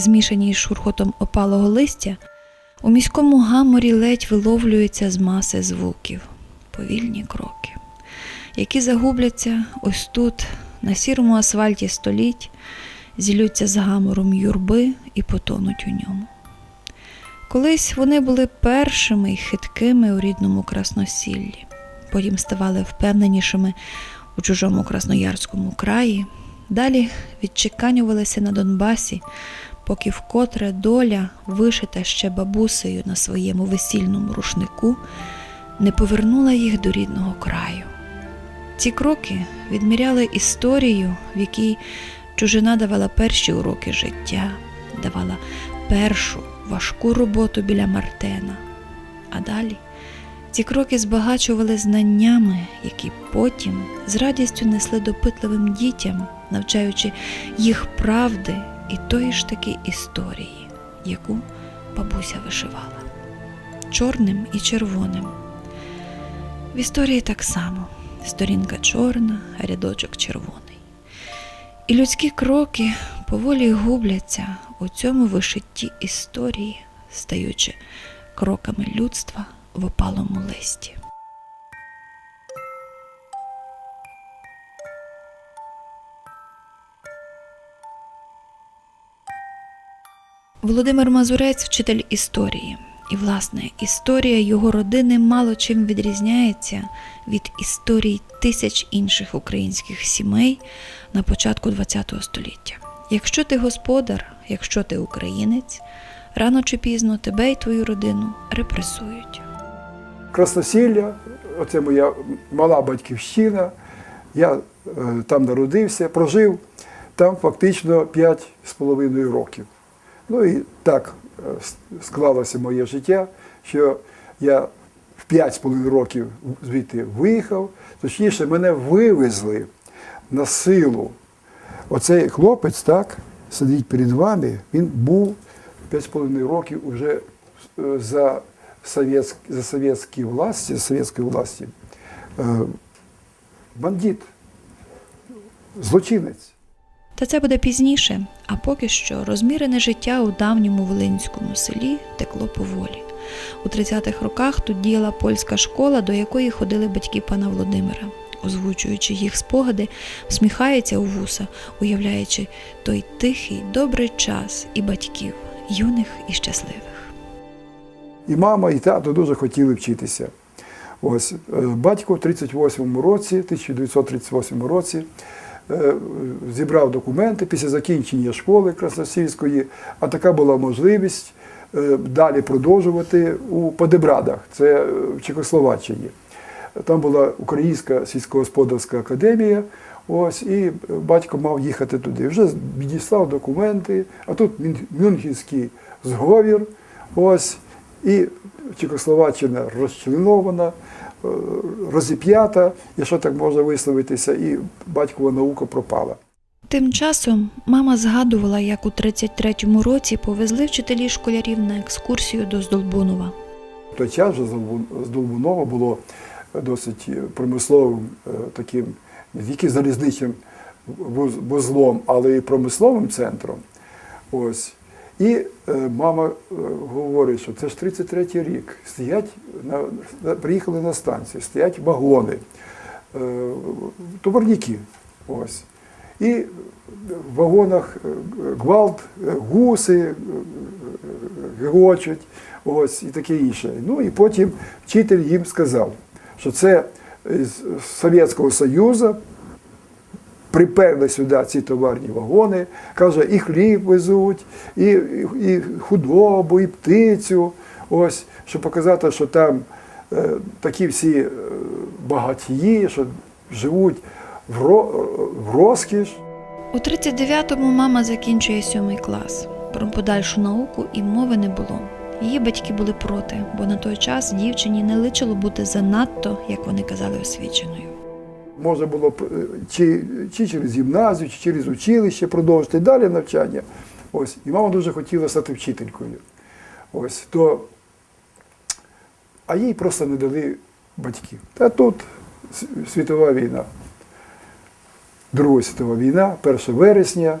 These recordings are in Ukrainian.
змішані із шурхотом опалого листя, у міському гаморі ледь виловлюються з маси звуків, повільні кроки, які загубляться ось тут, на сірому асфальті століть, зілються з гамором юрби і потонуть у ньому. Колись вони були першими й хиткими у рідному красносіллі, потім ставали впевненішими у чужому красноярському краї, далі відчеканювалися на Донбасі, поки вкотре доля, вишита ще бабусею на своєму весільному рушнику, не повернула їх до рідного краю. Ці кроки відміряли історію, в якій чужина давала перші уроки життя, давала першу важку роботу біля Мартена. А далі ці кроки збагачували знаннями, які потім з радістю несли допитливим дітям, навчаючи їх правди і тої ж таки історії, яку бабуся вишивала чорним і червоним. В історії так само сторінка чорна, рядочок червоний. І людські кроки поволі губляться у цьому вишитті історії, стаючи кроками людства в опалому листі. Володимир Мазурець вчитель історії. І, власне, історія його родини мало чим відрізняється від історій тисяч інших українських сімей на початку ХХ століття. Якщо ти господар, якщо ти українець, рано чи пізно тебе і твою родину репресують. Красносілля, оце моя мала батьківщина. Я е, там народився, прожив там фактично 5,5 років. Ну і так е, склалося моє життя, що я в 5,5 років звідти виїхав, точніше, мене вивезли на силу. Оцей хлопець, так, сидить перед вами, він був 5,5 років уже е, за совєтськ, за совєтські власті, за совєтської власті, е, бандит, злочинець. Та це буде пізніше, а поки що розмірене життя у давньому волинському селі текло поволі. У 30-х роках тут діяла польська школа, до якої ходили батьки пана Володимира. Озвучуючи їх спогади, всміхається у вуса, уявляючи той тихий, добрий час і батьків, юних і щасливих. І мама, і тато дуже хотіли вчитися. Ось е, батько в 38-му році, 1938 році, зібрав документи після закінчення школи Красносільської, а така була можливість е, далі продовжувати у Подебрадах, це е, в Чехословаччині. Там була Українська сільськогосподарська академія. Ось, і батько мав їхати туди. Вже відіслав документи, а тут Мюн- Мюнхенський зговір. Ось, і Чехословаччина розчленована, е, розіп'ята, якщо так можна висловитися, і батькова наука пропала. Тим часом мама згадувала, як у 33-му році повезли вчителі школярів на екскурсію до Здолбунова. В той час вже з Долбунова було досить промисловим е, таким не тільки залізничним вузлом, але й промисловим центром. Ось. І е, мама е, говорить, що це ж 33-й рік. Стоять на, приїхали на станцію, стоять вагони, е, товарники. Ось. І в вагонах гвалт, гуси е, ось і таке інше. Ну і потім вчитель їм сказав, що це з Совєтського Союзу приперли сюди ці товарні вагони, каже, і хліб везуть, і, і, худобу, і птицю. Ось, щоб показати, що там е, такі всі е, багатії, що живуть в, ро, в розкіш. У 39-му мама закінчує сьомий клас. Про подальшу науку і мови не було. Її батьки були проти, бо на той час дівчині не личило бути занадто, як вони казали, освіченою. Можна було е, чи, чи через гімназію, чи через училище продовжити далі навчання. Ось. І мама дуже хотіла стати вчителькою. Ось. То, а їй просто не дали батьків. Та тут світова війна. Друга світова війна, 1 вересня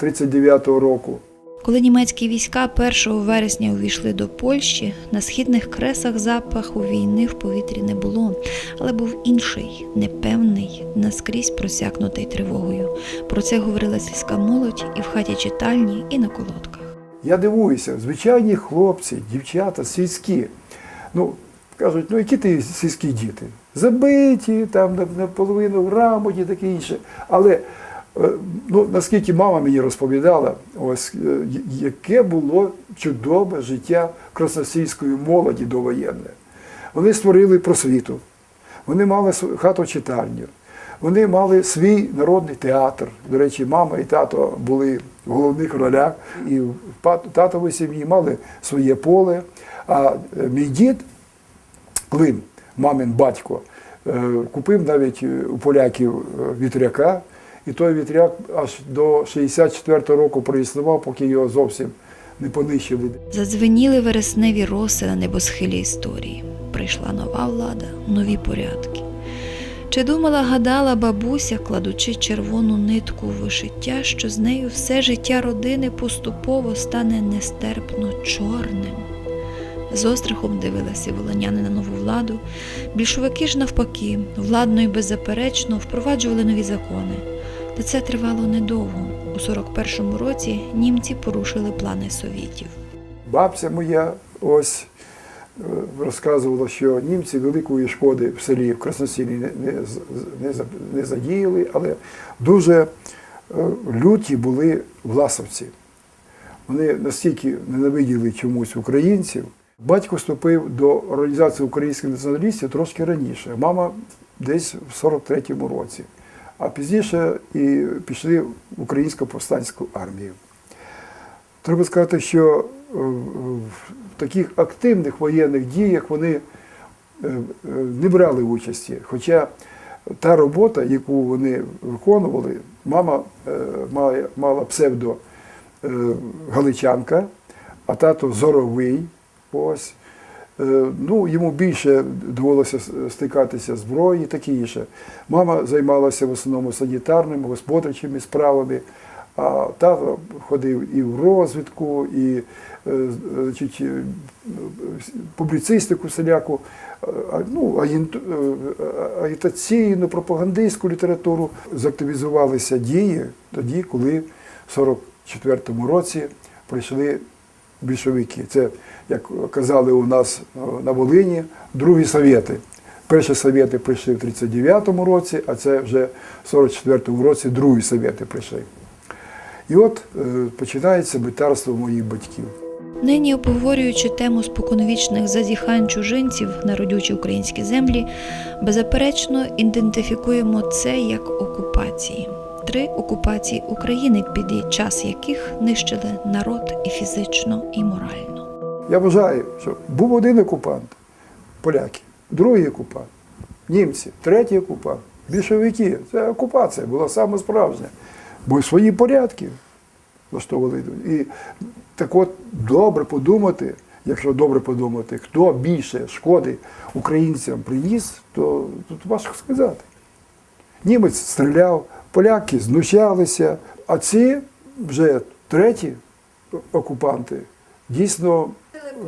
39-го року. Коли німецькі війська 1 вересня увійшли до Польщі, на східних кресах запаху війни в повітрі не було, але був інший, непевний, наскрізь просякнутий тривогою. Про це говорила сільська молодь і в хаті читальні, і на колодках. Я дивуюся, звичайні хлопці, дівчата, сільські. Ну, кажуть, ну які ти сільські діти? Забиті, там наполовину грамоті, таке інше. Але ну, наскільки мама мені розповідала, ось е, яке було чудове життя красносільської молоді довоєнне. Вони створили просвіту, вони мали хату читальню, вони мали свій народний театр. До речі, мама і тато були в головних ролях, і в татовій сім'ї мали своє поле. А е, мій дід Клим, мамин батько, е, купив навіть е, у поляків е, вітряка, і той вітряк аж до 64-го року проіснував, поки його зовсім не понищили. Задзвеніли вересневі роси на небосхилі історії. Прийшла нова влада, нові порядки. Чи думала, гадала бабуся, кладучи червону нитку у вишиття, що з нею все життя родини поступово стане нестерпно чорним? З острахом дивилися волоняни на нову владу. Більшовики ж навпаки, владно і беззаперечно впроваджували нові закони. Та це тривало недовго. У 41-му році німці порушили плани совєтів. Бабця моя ось е, розказувала, що німці великої шкоди в селі в Красносілі не, не, не, не задіяли, але дуже е, люті були власовці. Вони настільки ненавиділи чомусь українців. Батько вступив до організації українських націоналістів трошки раніше. Мама десь в 43-му році. А пізніше і пішли в українську повстанську армію. Треба сказати, що е, в таких активних воєнних діях вони е, е, не брали участі. Хоча та робота, яку вони виконували, мама мала псевдо Галичанка, а тато Зоровий. Ось. Е, Ну, йому більше довелося стикатися з зброєю і таке інше. Мама займалася в основному санітарними, господарчими справами, а тато ходив і в розвідку, і е, значить, е, публіцистику всіляку, е, ну, агітаційну, пропагандистську літературу. Заактивізувалися дії тоді, коли в 44-му році прийшли більшовики. Це, як казали у нас е, на Волині, другі совєти. Перші совєти прийшли в 39-му році, а це вже в 44-му році другі совєти прийшли. І от е, починається битарство моїх батьків. Нині, обговорюючи тему споконвічних зазіхань чужинців на родючі українські землі, беззаперечно ідентифікуємо це як окупації. Три окупації України, під час яких нищили народ і фізично, і морально. Я вважаю, що був один окупант поляки, другий окупант, німці, третій окупант, більшовики. Це окупація була саме справжня. Бо свої порядки влаштовували. І так от добре подумати, якщо добре подумати, хто більше шкоди українцям приніс, то тут важко сказати. Німець стріляв, поляки знущалися, а ці вже треті окупанти дійсно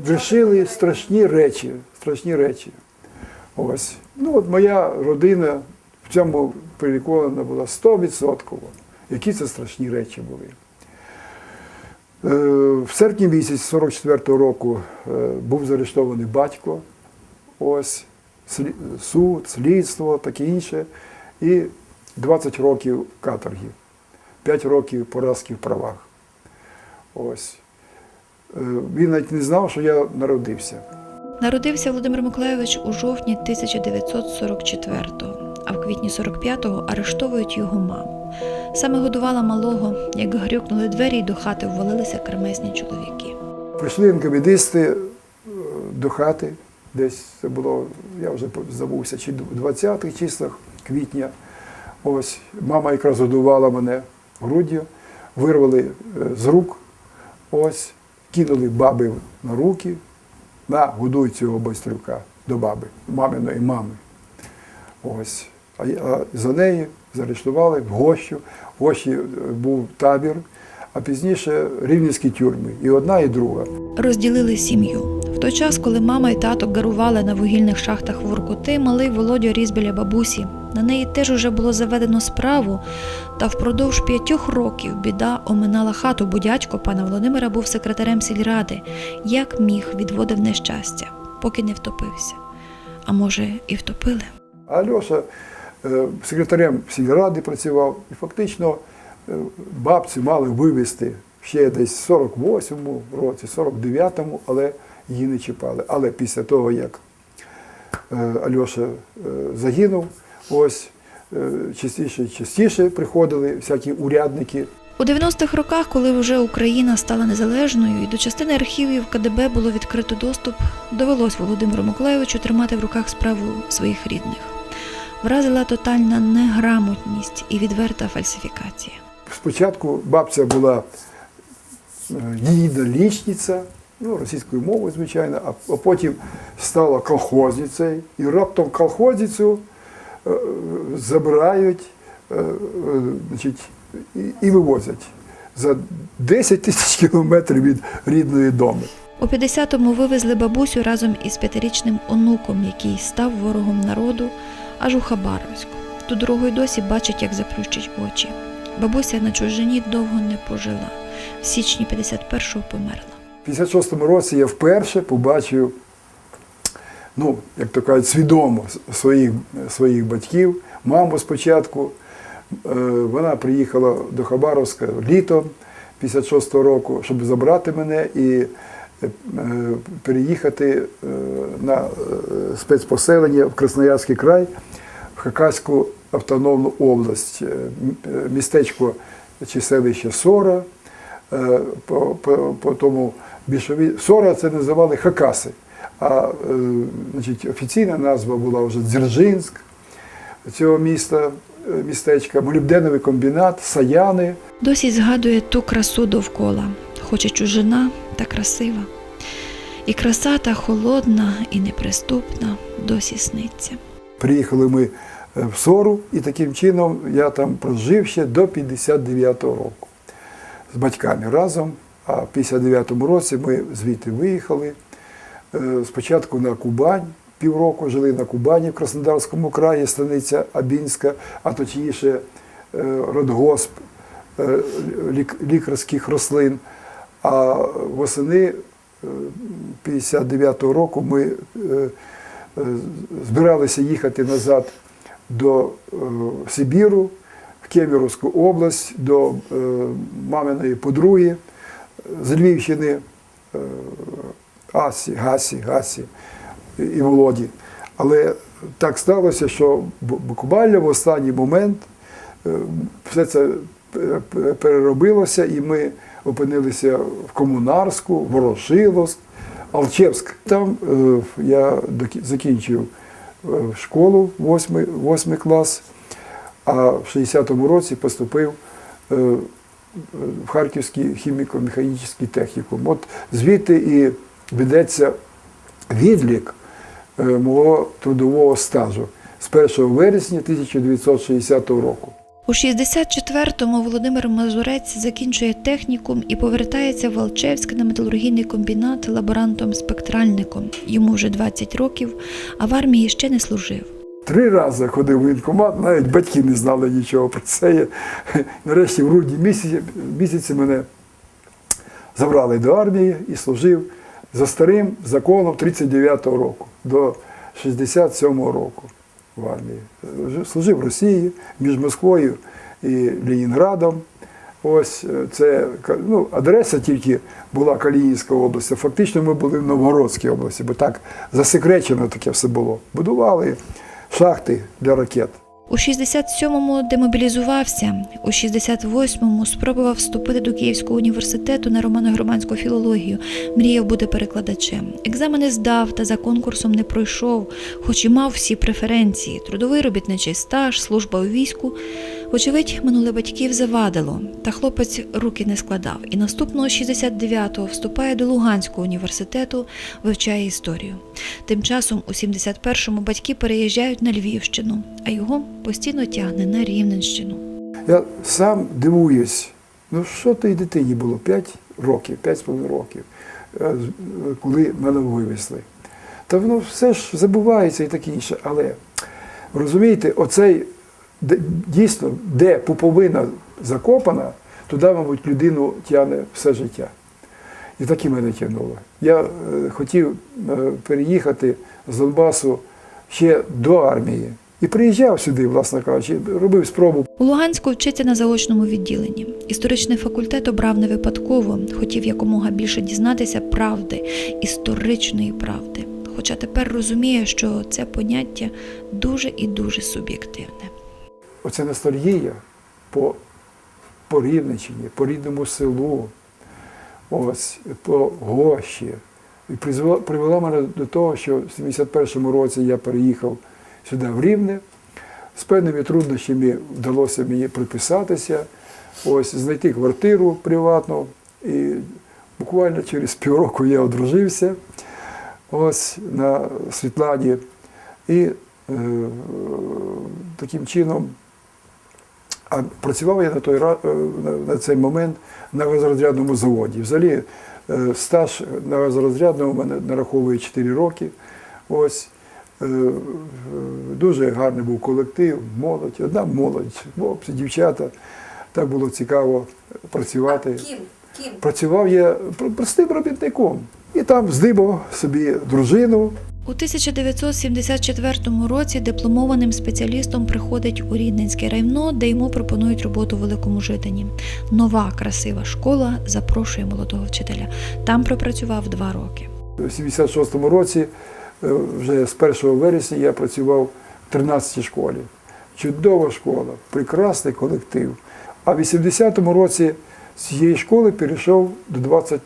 вирішили страшні речі. Страшні речі. Ось. Ну, от моя родина в цьому переконана була 100%. Які це страшні речі були. Е, В серпні місяці 44-го року е, був заарештований батько, ось, суд, слідство, таке інше, і 20 років каторги, 5 років поразки в правах. Ось. Е, Він навіть не знав, що я народився. Народився Володимир Миколайович у жовтні 1944-го, а в квітні 45-го арештовують його маму. Саме годувала малого, як грюкнули двері, і до хати ввалилися кремезні чоловіки. Прийшли НКВДисти е, до хати, десь це було, я вже забувся, чи в 20-х числах квітня. Ось мама якраз годувала мене груддю, вирвали е, з рук, ось, кинули баби на руки, на годуй цього байстрюка до баби, маминої мами. Ось. А, за нею заарештували в Гощу. В Гощі е, був табір, а пізніше рівненські тюрми. І одна, і друга. Розділили сім'ю. В той час, коли мама і тато гарували на вугільних шахтах в Воркути, малий Володя ріс біля бабусі. На неї теж уже було заведено справу, та впродовж п'ятьох років біда оминала хату, бо дядько пана Володимира був секретарем сільради. Як міг відводив нещастя, поки не втопився. А може, і втопили. А Льоша е, секретарем сільради працював, і фактично е, бабці мали вивезти ще десь в 48-му році, 49-му, але її не чіпали. Але після того, як е, Альоша загинув, ось е, частіше і частіше приходили всякі урядники. У 90-х роках, коли вже Україна стала незалежною і до частини архівів КДБ було відкрито доступ, довелось Володимиру Миколайовичу тримати в руках справу своїх рідних. Вразила тотальна неграмотність і відверта фальсифікація. Спочатку бабця була е, її налічниця, ну, російською мовою, звичайно, а, потім стала колхозницею, і раптом колхозницю забирають е, е, значить, і, вивозять за 10 тисяч кілометрів від рідної доми. У 50-му вивезли бабусю разом із п'ятирічним онуком, який став ворогом народу, аж у Хабаровську. Ту дорогу й досі бачить, як заплющить очі. Бабуся на чужині довго не пожила. В січні 51-го померла. В 56-му році я вперше побачив, ну, як то кажуть, свідомо своїх, своїх батьків. Маму спочатку. Е, Вона приїхала до Хабаровська літом 56-го року, щоб забрати мене і е, переїхати е, на спецпоселення в Красноярський край, в Хакаську автономну область, містечко чи селище Сора. По, по, по тому більшові Сора це називали Хакаси. А е, значить, офіційна назва була вже Дзержинськ цього міста, е, містечка, молібденовий комбінат, Саяни. Досі згадує ту красу довкола, хоч і чужина та красива. І краса та холодна, і неприступна досі сниться. Приїхали ми е, в Сору, і таким чином я там прожив ще до 59-го року з батьками разом. А в 59-му році ми звідти виїхали. Е, Спочатку на Кубань, півроку жили на Кубані в Краснодарському краї, станиця Абінська, а точніше е, родгосп е, лік- лікарських рослин. А восени е, 59-го року ми збиралися їхати назад до Сибіру, в Кемеровську область, до маминої подруги з Львівщини Асі, Гасі, Гасі і Володі. Але так сталося, що буквально в останній момент е, все це пе- пе- переробилося, і ми опинилися в Комунарську, Ворошиловськ, Алчевськ. Там е, я закінчив е, школу, восьмий, восьмий клас, а в 60-му році поступив в Харківський хіміко-механічний технікум. От звідти і ведеться відлік е, мого трудового стажу з 1 вересня 1960 року. У 64-му Володимир Мазурець закінчує технікум і повертається в Алчевськ на металургійний комбінат лаборантом-спектральником. Йому вже 20 років, а в армії ще не служив. Три рази ходив в воєнкомат, навіть батьки не знали нічого про це. Нарешті в грудні місяці, місяці мене забрали до армії і служив за старим законом 39-го року до 67-го року в армії. Служив в Росії між Москвою і Ленінградом. Ось е, це ну, адреса тільки була Калінінська область. Фактично ми були в Новгородській області, бо так засекречено таке все було. Будували шахти для ракет. У 67-му демобілізувався, у 68-му спробував вступити до Київського університету на романо-громадську філологію. Мріяв бути перекладачем. Екзамени здав та за конкурсом не пройшов, хоч і мав всі преференції: трудовий робітничий стаж, служба у війську. Вочевидь, минуле батьків завадило, та хлопець руки не складав. І наступного 69-го вступає до Луганського університету, вивчає історію. Тим часом у 71-му батьки переїжджають на Львівщину, а його постійно тягне на Рівненщину. Я сам дивуюсь, Ну що тій дитині було? 5 років, 5,5 років, е, коли мене вивезли. Та воно все ж забувається і таке інше. Але розумієте, оцей дійсно, де пуповина закопана, туди, мабуть, людину тягне все життя. І так і мене тягнуло. Я е, хотів е, переїхати з Донбасу ще до армії. І приїжджав сюди, власне кажучи, робив спробу У Луганську вчиться на заочному відділенні. Історичний факультет обрав не випадково, хотів якомога більше дізнатися правди, історичної правди. Хоча тепер розуміє, що це поняття дуже і дуже суб'єктивне. Оця ностальгія по, по Рівненщині, по рідному селу, ось, по гощі. І призвела, привела мене до того, що в 71-му році я переїхав сюди в Рівне. З певними труднощами вдалося мені приписатися, ось, знайти квартиру приватну. І буквально через півроку я одружився ось на Світлані. І е, таким чином а працював я на той е, на, цей момент на газорозрядному заводі. Взагалі е, стаж на газорозрядному мене нараховує 4 роки. Ось Е, дуже гарний був колектив, молодь, одна молодь, хлопці, дівчата. Так було цікаво працювати. Ким? Ким? Працював я простим робітником. І там здибав собі дружину, У 1974 році дипломованим спеціалістом приходить у Рідненське райно, де йому пропонують роботу в Великому Житині. Нова красива школа запрошує молодого вчителя. Там пропрацював два роки. У 76-му році, е, вже з 1 вересня, я працював в 13-й школі. Чудова школа, прекрасний колектив. А в 80-му році з цієї школи перейшов до 20,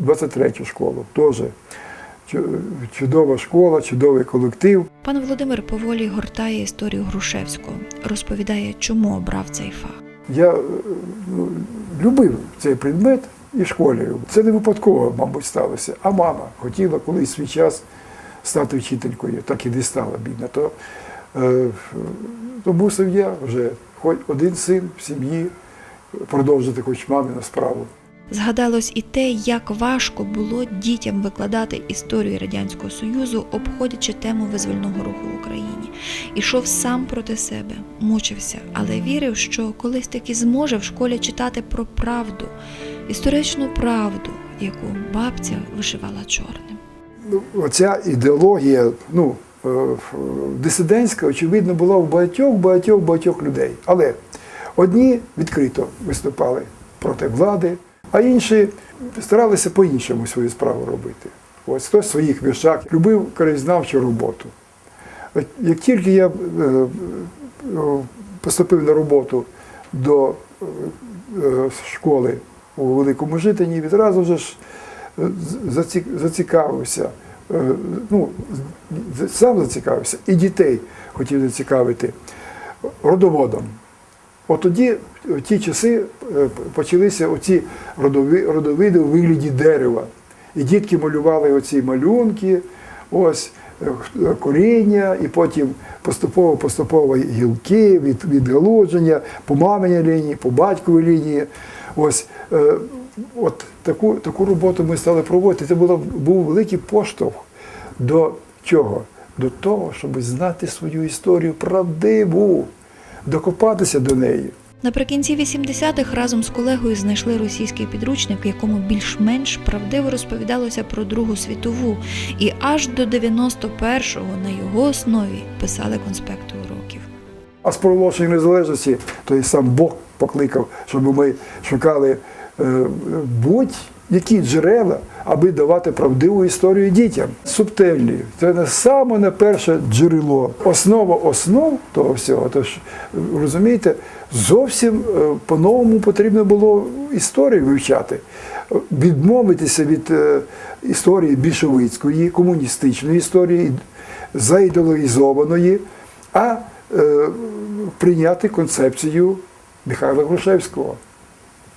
23-ю школу. Теж чудова школа, чудовий колектив. Пан Володимир поволі гортає історію Грушевського, розповідає, чому обрав цей фах. Я е, ну, любив цей предмет і школі. Це не випадково, мабуть, сталося. А мама хотіла колись свій час стати вчителькою, так і не стала бідна. То, е, то мусив я вже, хоч один син в сім'ї, продовжити хоч мамину справу. Згадалось і те, як важко було дітям викладати історію Радянського Союзу, обходячи тему визвольного руху в Україні. Ішов сам проти себе, мучився, але вірив, що колись таки зможе в школі читати про правду, історичну правду, яку бабця вишивала чорним. Ну, Оця ідеологія, ну, е, дисидентська, очевидно, була у багатьох, багатьох, багатьох людей. Але одні відкрито виступали проти влади, а інші старалися по-іншому свою справу робити. Ось хтось в своїх віршах любив краєзнавчу роботу. Як тільки я е, е, поступив на роботу до е, школи у Великому Житині, відразу ж зацікавився. Ну, сам зацікавився, і дітей хотів зацікавити родоводом. От тоді, в ті часи, е, почалися оці родовиди у вигляді дерева. І дітки малювали оці малюнки, ось е, коріння, і потім поступово-поступово гілки, від, відгалудження, по маминій лінії, по батьковій лінії. Ось е, от таку, таку роботу ми стали проводити. Це було, був великий поштовх до чого? До того, щоб знати свою історію правдиву, докопатися до неї. Наприкінці 80-х разом з колегою знайшли російський підручник, в якому більш-менш правдиво розповідалося про Другу світову, і аж до 91-го на його основі писали конспекти уроків. А з проголошення незалежності, то і сам Бог покликав, щоб ми шукали е, будь-які джерела, аби давати правдиву історію дітям. Субтельні. Це не саме на перше джерело. Основа основ того всього. Тож, розумієте, зовсім е, по-новому потрібно було історію вивчати. Відмовитися від е, історії більшовицької, комуністичної історії, заідеологізованої, а е, прийняти концепцію Михайла Грушевського.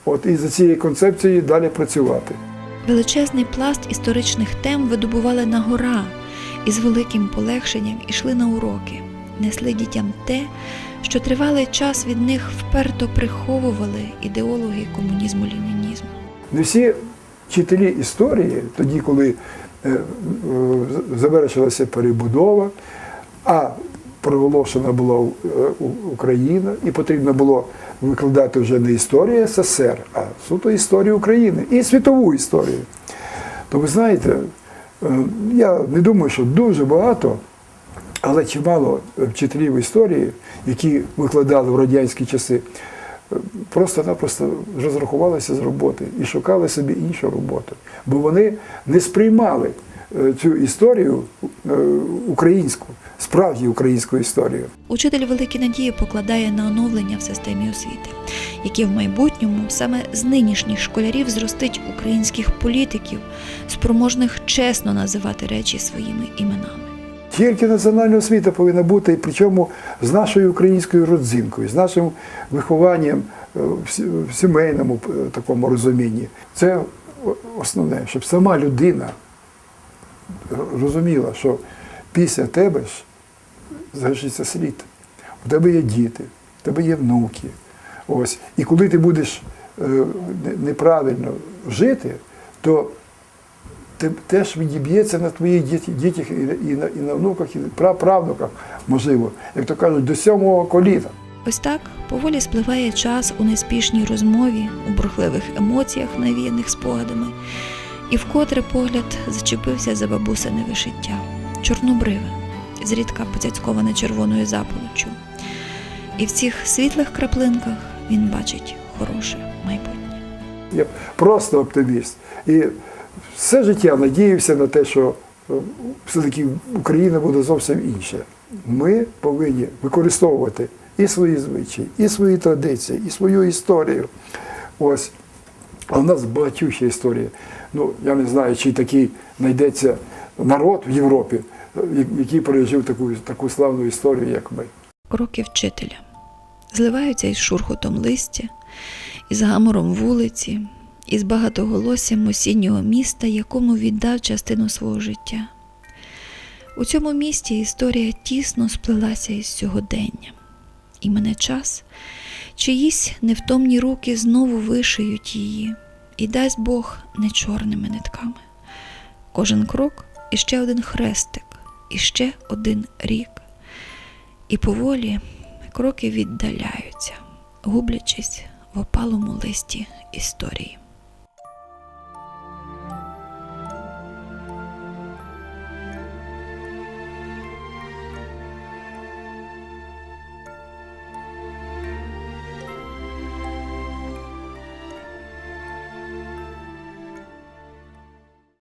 От і за цією концепцією далі працювати. Величезний пласт історичних тем видобували на гора і з великим полегшенням ішли на уроки. несли дітям те, що тривалий час від них вперто приховували ідеологи комунізму лінінізму. Не всі вчителі історії, тоді, коли е, е, завершилася перебудова, а проголошена була е, Україна, і потрібно було викладати вже не історію СССР, а суто історію України і світову історію. То ви знаєте, е, я не думаю, що дуже багато, але чимало е, вчителів історії, які викладали в радянські часи, просто-напросто розрахувалися з роботи і шукали собі іншу роботу. Бо вони не сприймали цю історію е, українську, справді українську історію. Учитель великі надії покладає на оновлення в системі освіти, які в майбутньому саме з нинішніх школярів зростить українських політиків, спроможних чесно називати речі своїми іменами. Тільки національна освіта повинна бути, і причому з нашою українською родзинкою, з нашим вихованням е, в сімейному е, такому розумінні. Це основне, щоб сама людина розуміла, що після тебе ж залишиться світ. У тебе є діти, у тебе є внуки. Ось. І коли ти будеш е, неправильно жити, то те- теж відіб'ється на твоїх дітях і, на, і на внуках, і праправнуках, можливо, як то кажуть, до сьомого коліна. Ось так поволі спливає час у неспішній розмові, у бурхливих емоціях, навіяних спогадами, і вкотре погляд зачепився за бабусине вишиття, чорнобриве, зрідка поцяцьковане червоною заполоччю. І в цих світлих краплинках він бачить хороше майбутнє. Я просто оптиміст. І все життя надіявся на те, що е, все-таки Україна буде зовсім інша. Ми повинні використовувати і свої звичаї, і свої традиції, і свою історію. Ось. А у нас багатюща історія. Ну, я не знаю, чи такий знайдеться народ в Європі, е, який пережив таку, таку славну історію, як ми. Кроки вчителя зливаються із шурхотом листя, із гамором вулиці, із багатоголоссям осіннього міста, якому віддав частину свого життя. У цьому місті історія тісно сплелася із сьогоденням. І мене час, чиїсь невтомні руки знову вишиють її, і дасть Бог не чорними нитками. Кожен крок ще один хрестик, іще один рік. І поволі кроки віддаляються, гублячись в опалому листі історії.